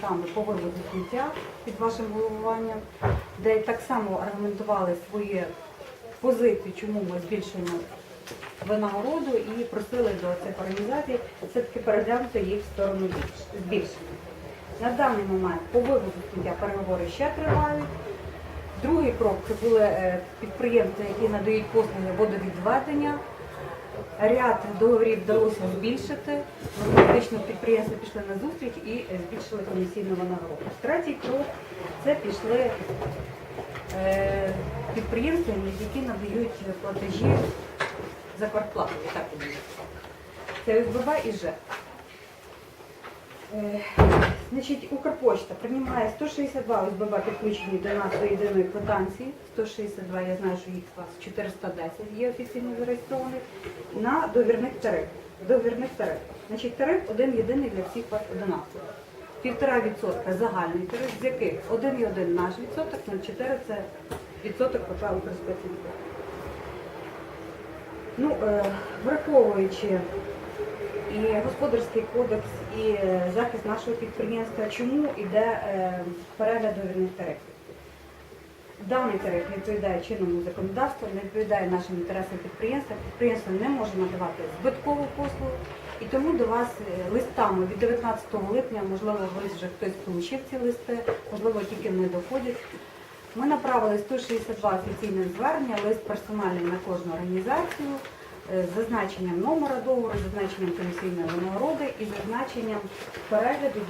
Там по виводу сміття під вашим головуванням, де так само аргументували свої позиції, чому ми збільшуємо винагороду і просили до цих організацій все-таки переглянути їх в сторону збільшення. На даний момент по виводу сміття переговори ще тривають. Другий крок це були е, підприємства, які надають послуги водовідведення. Ряд договорів вдалося збільшити. Ми Фактично підприємства пішли на зустріч і збільшили комісійну винагороду. Третій крок це пішли е, підприємства, які надають платежі за квартплату. Так. Це ОСББ і ЖЕК. Е, Значить, Укрпошта приймає 162 ОСББ підключені до нас до єдиної квитанції. 162, я знаю, що їх у вас 410 є офіційно зареєстрованих, на довірних тарифах. Довірних тариф. Значить, тариф один єдиний для всіх вас одинаковий. Півтора відсотка загальний тариф, з яких 1,1 наш відсоток, 0,4 це відсоток ПП Укрспецінфо. Ну, е, враховуючи і господарський кодекс, і е, захист нашого підприємства, чому йде е, перегляд довірних тарифів. Даний тариф не відповідає чинному законодавству, не відповідає нашим інтересам підприємства. Підприємство не може надавати збиткову послугу. І тому до вас е, листами від 19 липня, можливо, ви вже хтось отримав ці листи, можливо, тільки не доходять. Ми направили 162 офіційних звернення, лист персональний на кожну організацію з зазначенням номера договору, зазначенням комісійної винагороди і зазначенням перегляду